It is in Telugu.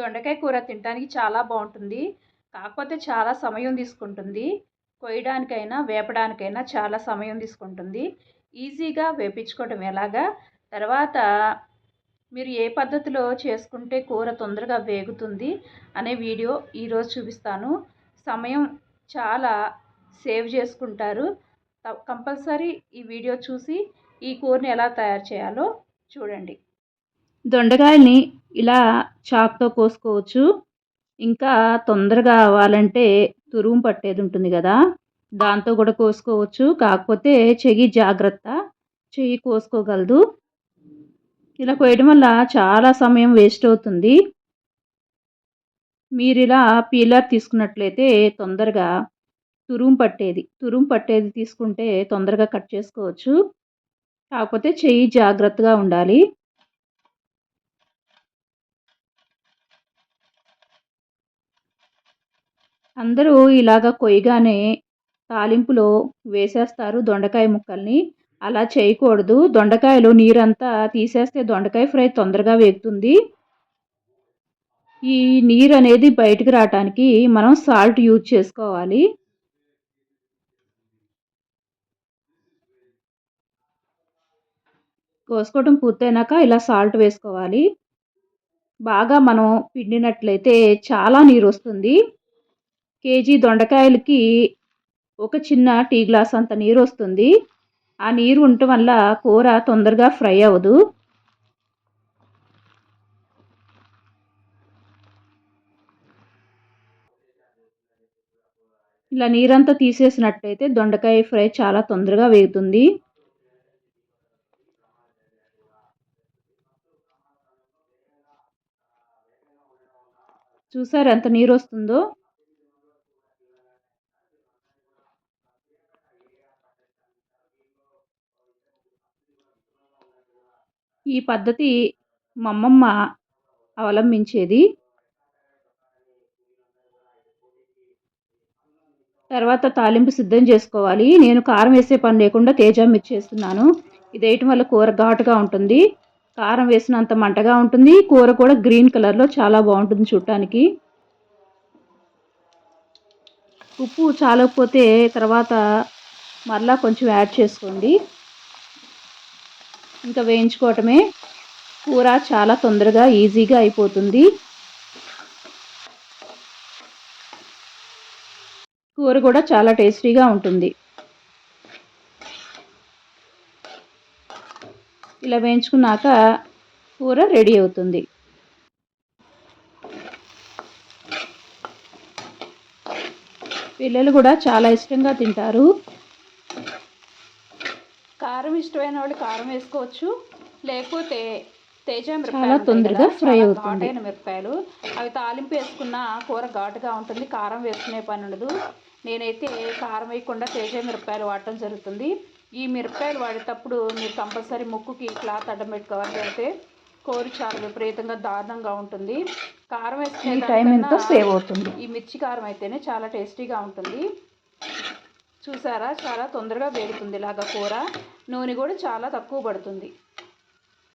దొండకాయ కూర తినడానికి చాలా బాగుంటుంది. కాకపోతే చాలా సమయం తీసుకుంటుంది. కొయ్యడానికైనా వేపడానికైనా చాలా సమయం తీసుకుంటుంది. ఈజీగా వేపించుకోవడం ఎలాగా? తర్వాత మీరు ఏ పద్ధతిలో చేసుకుంటే కూర తొందరగా వేగుతుంది అనే వీడియో ఈరోజు చూపిస్తాను. సమయం చాలా సేవ్ చేసుకుంటారు. కంపల్సరీ ఈ వీడియో చూసి ఈ కూరని ఎలా తయారు చేయాలో చూడండి. దొండకాయల్ని ఇలా చాక్తో కోసుకోవచ్చు. ఇంకా తొందరగా అవ్వాలంటే తురుము పట్టేది ఉంటుంది కదా దాంతో కూడా కోసుకోవచ్చు. కాకపోతే చెయ్యి జాగ్రత్త చెయ్యి కోసుకోగలదు. ఇలా కోయడం వల్ల చాలా సమయం వేస్ట్ అవుతుంది. మీరు ఇలా పీలర్ తీసుకున్నట్లయితే తొందరగా తురుము పట్టేది తురుము పట్టేది తీసుకుంటే తొందరగా కట్ చేసుకోవచ్చు. కాకపోతే చెయ్యి జాగ్రత్తగా ఉండాలి. అందరూ ఇలాగ కొయ్యగానే తాలింపులో వేసేస్తారు దొండకాయ ముక్కల్ని. అలా చేయకూడదు. దొండకాయలు నీరంతా తీసేస్తే దొండకాయ ఫ్రై తొందరగా వేగుతుంది. ఈ నీరు అనేది బయటకు రావటానికి మనం సాల్ట్ యూజ్ చేసుకోవాలి. కోసుకోవడం పూర్తయినాక ఇలా సాల్ట్ వేసుకోవాలి. బాగా మనం పిండినట్లయితే చాలా నీరు వస్తుంది కేజీ దొండకాయలకి ఒక చిన్న టీ గ్లాస్ అంత నీరు వస్తుంది ఆ నీరు ఉండటం వల్ల కూర తొందరగా ఫ్రై అవ్వదు. ఇలా నీరంతా తీసేసినట్టయితే దొండకాయ ఫ్రై చాలా తొందరగా వేగుతుంది. చూసారు ఎంత నీరు వస్తుందో ఈ పద్ధతి మా అమ్మమ్మ అవలంబించేది. తర్వాత తాలింపు సిద్ధం చేసుకోవాలి. నేను కారం వేసే పని లేకుండా తేజ మిర్చి వేస్తున్నాను ఇది వేయటం వల్ల కూర ఘాటుగా ఉంటుంది. కారం వేసినంత మంటగా ఉంటుంది. కూర కూడా గ్రీన్ కలర్లో చాలా బాగుంటుంది చూడటానికి. ఉప్పు చాలకపోతే తర్వాత మరలా కొంచెం యాడ్ చేసుకోండి. ఇంకా వేయించుకోవటమే. కూర చాలా తొందరగా ఈజీగా అయిపోతుంది. కూర కూడా చాలా టేస్టీగా ఉంటుంది. ఇలా వేయించుకున్నాక కూర రెడీ అవుతుంది. పిల్లలు కూడా చాలా ఇష్టంగా తింటారు. కారం ఇష్టమైన వాళ్ళు కారం వేసుకోవచ్చు. లేకపోతే తేజ చాలా తొందరగా ఫ్రై అవుతుంది. మిరపకాయలు. అవి తాలింపు వేసుకున్న కూర ఘాటుగా ఉంటుంది కారం వేసుకునే పని ఉండదు. నేనైతే కారం వేయకుండా తేజ మిరపకాయలు వాడటం జరుగుతుంది. ఈ మిరపకాయలు వాడేటప్పుడు మీరు కంపల్సరీ ముక్కుకి క్లాత్ అడ్డం పెట్టుకోవాలి అయితే కూర చాలా విపరీతంగా దారుణంగా ఉంటుంది. కారం వేసుకునే టైం ఎంతో సేవ్ అవుతుంది. ఈ మిర్చి కారం అయితేనే చాలా టేస్టీగా ఉంటుంది. చూసారా? చాలా తొందరగా వేడుతుంది ఇలాగ కూర. నూనె కూడా చాలా తక్కువ పడుతుంది.